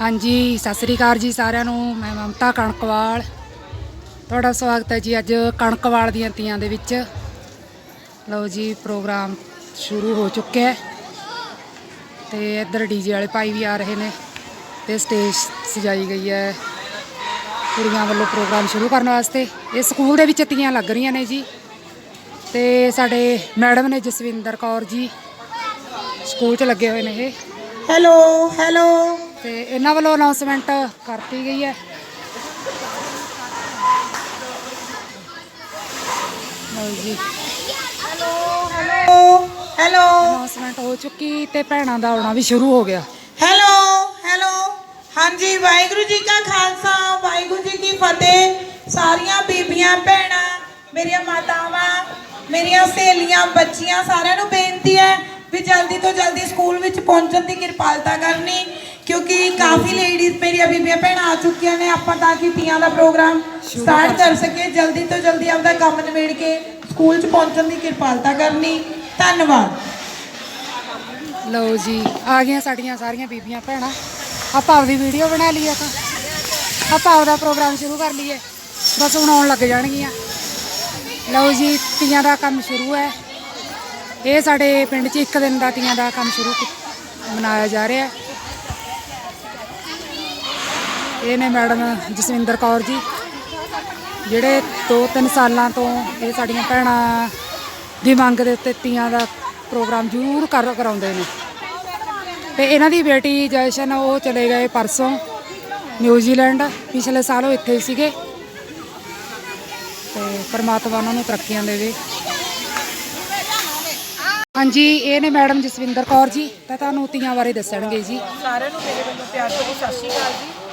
ਹਾਂਜੀ, ਸਤਿ ਸ੍ਰੀ ਅਕਾਲ ਜੀ ਸਾਰਿਆਂ ਨੂੰ। ਮੈਂ ਮਮਤਾ ਕਣਕਵਾਲ। ਤੁਹਾਡਾ ਸਵਾਗਤ ਹੈ ਜੀ ਅੱਜ ਕਣਕਵਾਲ ਦੀਆਂ ਤੀਆਂ ਦੇ ਵਿੱਚ। ਲਓ ਜੀ, ਪ੍ਰੋਗਰਾਮ ਸ਼ੁਰੂ ਹੋ ਚੁੱਕਿਆ ਹੈ। ਤੇ ਇੱਧਰ ਡੀਜੇ ਵਾਲੇ ਭਾਈ ਵੀ ਆ ਰਹੇ ਨੇ ਤੇ ਸਟੇਜ ਸਜਾਈ ਗਈ ਹੈ। ਕੁੜੀਆਂ ਵੱਲੋਂ ਪ੍ਰੋਗਰਾਮ ਸ਼ੁਰੂ ਕਰਨ ਵਾਸਤੇ। ਇਹ ਸਕੂਲ ਦੇ ਵਿੱਚ ਤੀਆਂ ਲੱਗ ਰਹੀਆਂ ਨੇ ਜੀ। ਤੇ ਸਾਡੇ ਮੈਡਮ ਨੇ ਜਸਵਿੰਦਰ ਕੌਰ ਜੀ, ਸਕੂਲ 'ਚ ਲੱਗੇ ਹੋਏ ਨੇ ਇਹ। Hello hello. ਤੇ ਇਹਨਾਂ ਵੱਲੋਂ ਅਨਾਉਂਸਮੈਂਟ ਕਰਤੀ ਗਈ ਹੈ। ਲਓ ਜੀ। ਹੈਲੋ ਹੈਲੋ ਅਨਾਉਂਸਮੈਂਟ ਹੋ ਚੁੱਕੀ ਤੇ ਭੈਣਾਂ ਦਾ ਆਉਣਾ ਵੀ ਸ਼ੁਰੂ ਹੋ ਗਿਆ। ਹੈਲੋ ਹੈਲੋ ਹਾਂਜੀ ਵਾਹਿਗੁਰੂ ਜੀ ਕਾ ਖਾਲਸਾ ਵਾਹਿਗੁਰੂ ਜੀ ਕੀ ਫਤਿਹ। ਸਾਰੀਆਂ ਬੀਬੀਆਂ ਭੈਣਾਂ ਮੇਰੀਆਂ ਮਾਤਾਵਾਂ ਮੇਰੀਆਂ ਸਹੇਲੀਆਂ ਬੱਚੀਆਂ ਸਾਰਿਆਂ ਨੂੰ ਬੇਨਤੀ ਹੈ ਵੀ ਜਲਦੀ ਤੋਂ ਜਲਦੀ ਸਕੂਲ ਵਿੱਚ ਪਹੁੰਚਣ ਦੀ ਕਿਰਪਾਲਤਾ ਕਰਨੀ। ਕਿਉਂਕਿ ਕਾਫੀ ਲੇਡੀਜ਼ ਮੇਰੀਆਂ ਬੀਬੀਆਂ ਭੈਣਾਂ ਆ ਚੁੱਕੀਆਂ ਨੇ ਆਪਾਂ ਤਾਂ ਕਿ ਤੀਆਂ ਦਾ ਪ੍ਰੋਗਰਾਮ ਸਟਾਰਟ ਕਰ ਸਕੀਏ ਜਲਦੀ ਤੋਂ ਜਲਦੀ ਆਪਦਾ ਕੰਮ ਨਿਬੇੜ ਕੇ ਸਕੂਲ 'ਚ ਪਹੁੰਚਣ ਦੀ ਕਿਰਪਾਲਤਾ ਕਰਨੀ। ਧੰਨਵਾਦ। ਲਓ ਜੀ ਆ ਗਈਆਂ ਸਾਡੀਆਂ ਸਾਰੀਆਂ ਬੀਬੀਆਂ ਭੈਣਾਂ। ਆਪਾਂ ਆਪਦੀ ਵੀਡੀਓ ਬਣਾ ਲਈਏ ਤਾਂ। ਆਪਾਂ ਆਪਦਾ ਪ੍ਰੋਗਰਾਮ ਸ਼ੁਰੂ ਕਰ ਲਈਏ। ਬਸ ਹੁਣ ਆਉਣ ਲੱਗ ਜਾਣਗੀਆਂ। ਲਓ ਜੀ ਤੀਆਂ ਦਾ ਕੰਮ ਸ਼ੁਰੂ ਹੈ। ਇਹ ਸਾਡੇ ਪਿੰਡ 'ਚ ਇੱਕ ਦਿਨ ਦਾ ਤੀਆਂ ਦਾ ਕੰਮ ਸ਼ੁਰੂ ਮਨਾਇਆ ਜਾ ਰਿਹਾ ਹੈ। ਇਹ ਨੇ ਮੈਡਮ ਜਸਵਿੰਦਰ ਕੌਰ ਜੀ, ਜਿਹੜੇ 2-3 ਸਾਲਾਂ ਤੋਂ ਇਹ ਸਾਡੀਆਂ ਭੈਣਾਂ ਦੀ ਮੰਗ ਦੇ ਉੱਤੇ ਤੀਆਂ ਦਾ ਪ੍ਰੋਗਰਾਮ ਜ਼ਰੂਰ ਕਰ, ਕਰਾਉਂਦੇ ਨੇ। ਤੇ ਇਹਨਾਂ ਦੀ ਬੇਟੀ ਜੈਸ਼ਨ, ਉਹ ਚਲੇ ਗਏ ਪਰਸੋਂ ਨਿਊਜ਼ੀਲੈਂਡ, ਪਿਛਲੇ ਸਾਲ ਉਹ ਇੱਥੇ ਸੀਗੇ। ਤੇ ਪਰਮਾਤਮਾ ਉਹਨਾਂ ਨੂੰ ਤਰੱਕੀਆਂ ਦੇਵੇ। ਹਾਂਜੀ, ਇਹ ਨੇ ਮੈਡਮ ਜਸਵਿੰਦਰ ਕੌਰ ਜੀ, ਤਾਂ ਤੁਹਾਨੂੰ ਤੀਆਂ ਬਾਰੇ ਦੱਸਣਗੇ ਜੀ। ਸਾਰਿਆਂ ਨੂੰ ਮੇਰੇ ਵੱਲੋਂ ਪਿਆਰ ਭਰੀ ਸਤਿ ਸ਼੍ਰੀ ਅਕਾਲ ਜੀ।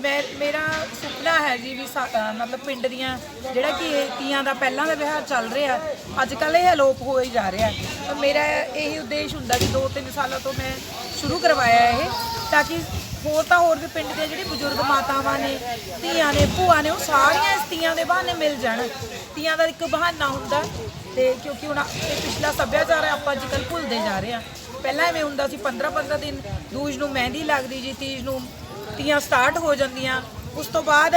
ਮੈਂ ਮੇਰਾ ਸੁਪਨਾ ਹੈ ਜੀ ਵੀ ਸਾ- ਅਹ ਮਤਲਬ ਪਿੰਡ ਦੀਆਂ ਜਿਹੜਾ ਕਿ ਇਹ ਤੀਆਂ ਦਾ ਪਹਿਲਾਂ ਦਾ ਵਿਹਾਰ ਚੱਲ ਰਿਹਾ, ਅੱਜ ਕੱਲ ਇਹ ਅਲੋਪ ਹੋ ਹੀ ਜਾ ਰਿਹਾ। ਪਰ ਮੇਰਾ ਇਹੀ ਉਦੇਸ਼ ਹੁੰਦਾ ਵੀ 2-3 ਸਾਲਾਂ ਤੋਂ ਮੈਂ ਸ਼ੁਰੂ ਕਰਵਾਇਆ ਇਹ, ਤਾਂ ਕਿ ਹੋਰ ਤਾਂ ਹੋਰ ਵੀ ਪਿੰਡ ਦੇ ਜਿਹੜੇ ਬਜ਼ੁਰਗ ਮਾਤਾਵਾਂ ਨੇ, ਧੀਆਂ ਨੇ, ਭੂਆ ਨੇ, ਉਹ ਸਾਰੀਆਂ ਇਸ ਤੀਆਂ ਦੇ ਬਹਾਨੇ ਮਿਲ ਜਾਣ। ਤੀਆਂ ਦਾ ਇੱਕ ਬਹਾਨਾ ਹੁੰਦਾ ਤੇ ਕਿਉਂਕਿ ਹੁਣ ਇਹ ਪਿਛਲਾ ਸੱਭਿਆਚਾਰ ਹੈ, ਆਪਾਂ ਅੱਜ ਕੱਲ੍ਹ ਭੁੱਲਦੇ ਜਾ ਰਹੇ ਹਾਂ। ਪਹਿਲਾਂ ਐਵੇਂ ਹੁੰਦਾ ਸੀ 15-15 ਦਿਨ, ਦੂਜ ਨੂੰ ਮਹਿੰਦੀ ਲੱਗਦੀ ਜੀ, ਤੀਜ ਨੂੰ ਤੀਆਂ ਸਟਾਰਟ ਹੋ ਜਾਂਦੀਆਂ। ਉਸ ਤੋਂ ਬਾਅਦ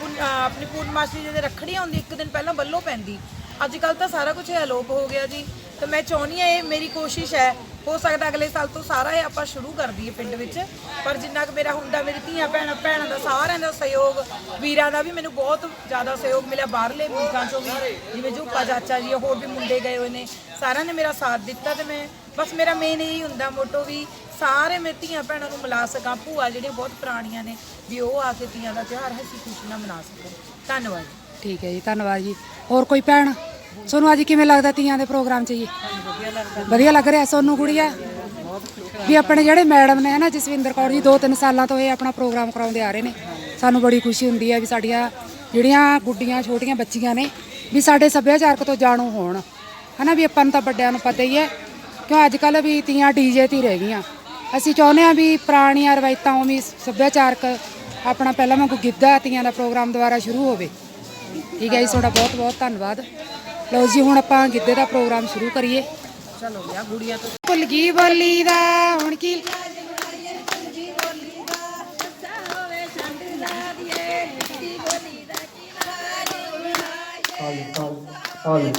ਪੁਨ- ਆਪਣੀ ਪੂਰਨਮਾਸ਼ੀ ਜਿਹਦੇ ਰੱਖੜੀ ਹੁੰਦੀ ਇੱਕ ਦਿਨ ਪਹਿਲਾਂ ਬੱਲੋ ਪੈਂਦੀ। ਅੱਜ ਕੱਲ ਤਾਂ ਸਾਰਾ ਕੁਝ ਅਲੋਪ ਹੋ ਗਿਆ ਜੀ। ਤੇ ਮੈਂ ਚਾਹੁੰਦੀ ਹਾਂ ਇਹ ਮੇਰੀ ਕੋਸ਼ਿਸ਼ ਹੈ, ਹੋ ਸਕਦਾ ਅਗਲੇ ਸਾਲ ਤੋਂ ਸਾਰਾ ਇਹ ਆਪਾਂ ਸ਼ੁਰੂ ਕਰ ਦਈਏ ਪਿੰਡ ਵਿੱਚ। ਪਰ ਜਿੰਨਾ ਕੁ ਮੇਰਾ ਹੁੰਦਾ, ਮੇਰੀ ਧੀਆਂ ਭੈਣਾਂ ਭੈਣਾਂ ਦਾ ਸਾਰਿਆਂ ਦਾ ਸਹਿਯੋਗ, ਵੀਰਾਂ ਦਾ ਵੀ ਮੈਨੂੰ ਬਹੁਤ ਜ਼ਿਆਦਾ ਸਹਿਯੋਗ ਮਿਲਿਆ। ਬਾਹਰਲੇ ਮੁਲਕਾਂ ਚੋਂ ਵੀ, ਜਿਵੇਂ ਜੂਪਾ ਚਾਚਾ ਜੀ, ਹੋਰ ਵੀ ਮੁੰਡੇ ਗਏ ਹੋਏ ਨੇ। ਸਾਰਿਆਂ ਨੇ ਮੇਰਾ ਸਾਥ ਦਿੱਤਾ ਤੇ ਮੈਂ ਬਸ ਮੇਰਾ ਮੇਨ ਇਹੀ ਹੁੰਦਾ ਮੋਟੋ ਵੀ ਸਾਰੇ ਮੇਰੇ ਧੀਆਂ ਭੈਣਾਂ ਨੂੰ ਮਿਲਾ ਸਕਾਂ। ਭੂਆ ਜਿਹੜੀਆਂ ਬਹੁਤ ਪੁਰਾਣੀਆਂ ਨੇ, ਵੀ ਉਹ ਆ ਕੇ ਧੀਆਂ ਦਾ ਤਿਉਹਾਰ ਹੱਸੀ ਖੁਸ਼ੀ ਨਾਲ ਮਨਾ ਸਕਣ। ਧੰਨਵਾਦ ਠੀਕ ਹੈ ਜੀ, ਧੰਨਵਾਦ ਜੀ। ਹੋਰ ਕੋਈ ਭੈਣ? ਤੁਹਾਨੂੰ ਅੱਜ ਕਿਵੇਂ ਲੱਗਦਾ ਤੀਆਂ ਦੇ ਪ੍ਰੋਗਰਾਮ 'ਚ ਜੀ? ਵਧੀਆ ਲੱਗ ਰਿਹਾ ਸੋਨੂੰ ਕੁੜੀਆ ਵੀ ਆਪਣੇ ਜਿਹੜੇ ਮੈਡਮ ਨੇ ਨਾ ਜਸਵਿੰਦਰ ਕੌਰ ਜੀ 2-3 ਸਾਲਾਂ ਤੋਂ ਇਹ ਆਪਣਾ ਪ੍ਰੋਗਰਾਮ ਕਰਾਉਂਦੇ ਆ ਰਹੇ ਨੇ। ਸਾਨੂੰ ਬੜੀ ਖੁਸ਼ੀ ਹੁੰਦੀ ਹੈ ਵੀ ਸਾਡੀਆਂ ਜਿਹੜੀਆਂ ਗੁੱਡੀਆਂ, ਛੋਟੀਆਂ ਬੱਚੀਆਂ ਨੇ, ਵੀ ਸਾਡੇ ਸੱਭਿਆਚਾਰਕ ਤੋਂ ਜਾਣੂ ਹੋਣ। ਹਨਾ, ਵੀ ਆਪਾਂ ਨੂੰ ਤਾਂ ਵੱਡਿਆਂ ਨੂੰ ਪਤਾ ਹੀ ਹੈ, ਕਿਉਂ ਅੱਜ ਕੱਲ ਵੀ ਤੀਆਂ ਡੀਜੇ ਤੇ ਰਹਿ ਗਈਆਂ। ਅਸੀਂ ਚਾਹੁੰਦੇ ਹਾਂ ਵੀ ਪੁਰਾਣੀਆਂ ਰਵਾਇਤਾਂ ਉਵੇਂ ਸੱਭਿਆਚਾਰਕ ਆਪਣਾ ਪਹਿਲਾਂ ਵਾਂਗੂ ਗਿੱਧਾ ਤੀਆਂ ਦਾ ਪ੍ਰੋਗਰਾਮ ਦੁਬਾਰਾ ਸ਼ੁਰੂ ਹੋਵੇ। ਠੀਕ ਹੈ ਜੀ ਤੁਹਾਡਾ ਬਹੁਤ ਬਹੁਤ ਧੰਨਵਾਦ। ਲਓ ਜੀ ਹੁਣ ਆਪਾਂ ਗਿੱਧੇ ਦਾ ਪ੍ਰੋਗਰਾਮ ਸ਼ੁਰੂ ਕਰੀਏ। ਚਲੋ ਯਾ ਗੁੜੀਆਂ ਤੋਂ ਭੁੱਲ ਗਈ ਬੋਲੀ ਦਾ ਹੁਣ ਕੀ ਦੋਨੇ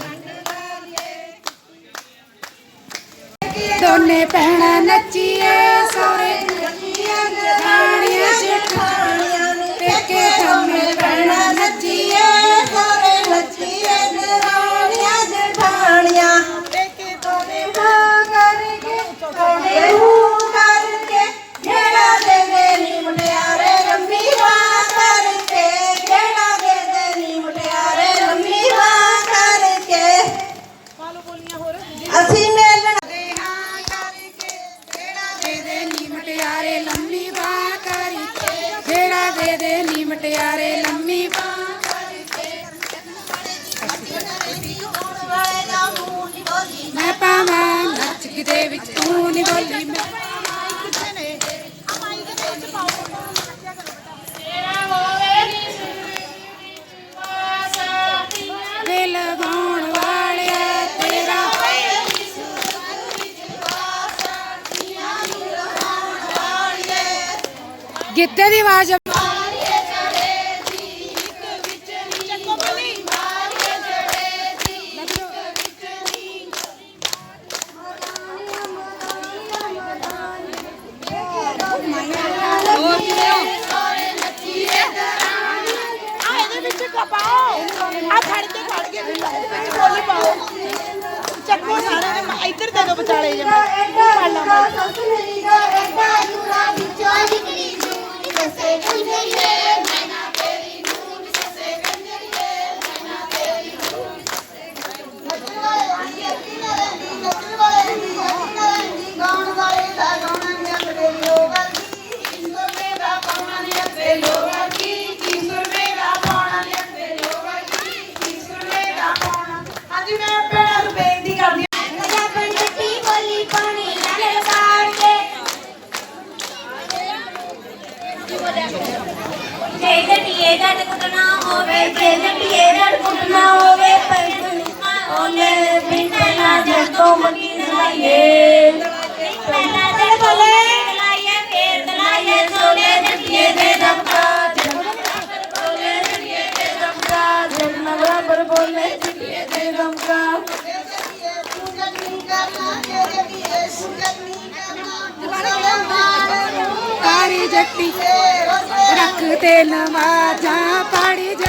ਮਟਿਆਰੇ ਲੰਮੀ ਬਾਹ ਕਰੀ ਜਿਹੜਾ ਦੇ ਦੇ ਨੀ ਮਟਿਆਰੇ ਲੰਮੀ ਬਾਹ ਮੈਂ ਪਾਵਾਂ ਨੱਚ ਦੇ ਵਿੱਚ, ਤੂੰ ਨੀ ਬੋਲੀ ਮੈਂ। ਗਿੱਧੇ ਦੀ ਆਵਾਜ਼ ਕਪਾਓ ਆ। ਫੜ ਕੇ ਵੀ ਇਹਦੇ ਵਿੱਚ ਬੋਲੀ ਪਾਓ ਚੱਕੋ ਸਾਰੇ ਇੱਧਰ ਦੇ ਦੋ ਵਿਚਾਲੇ ਜੇ। ਮੈਂ ਐਡਾ ਜੂੜਾ Hallelujah. ਹੋਵੇ ਜੇ ਜੱਟੀਏ ਜੱਟ ਕੁੱਟਣਾ ਹੋਵੇ ਪੈਸਣ ਉਹਨੇ ਪਿੰਡਾਂ ਜੱਟ ਤੋਂ ਮੰਗੀ ਸੁਣਾਈਏ ਪਹਿਲਾਂ ਤੇ ਬੋਲੇ ਦਲਾਈਏ ਫੇਰ ਦਲਾਈਏ ਸੋਲੇ ਜੱਟੀਏ ਦੇ ਦਮਕਾ ਬੋਲੇ ਜੱਟੀਏ ਦੇ ਦਮਕਾ ਜਗਨਾ ਬਰਾਬਰ ਬੋਲੇ ਜੱਟੀਏ ਦੇ ਦਮਕਾ ਕਾਰੀ ਜੱਟੀ ਰੱਖ ਤੇ ਨਵਾਜਾਂ ਪਾੜੀ ਜੱਟੀ ਰੋਜੇ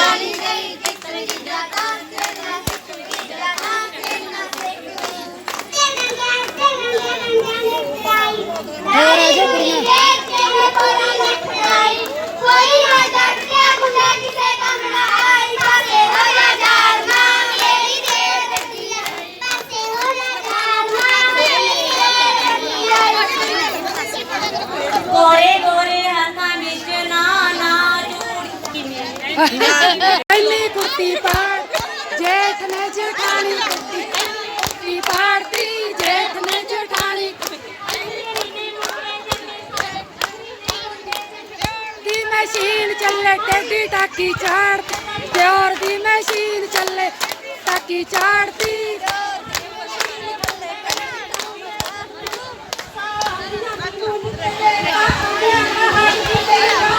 ਕੁੱਤੀ ਪਾੜ, ਜੇਠ ਨੇ ਜਠਾਣੀ ਕੁੱਤੀ ਕੁੱਤੀ ਪਾੜਤੀ ਜੇਠ ਨੇ ਜਠਾਣੀ ਦੀ ਮਸ਼ੀਨ ਚੱਲੇ ਟੇਡੀ ਟਾਕੀ ਚਾੜ ਪਿਓਰ ਦੀ ਮਸ਼ੀਨ ਚੱਲੇ, ਟਾਕੀ ਚਾੜਤੀ Thank.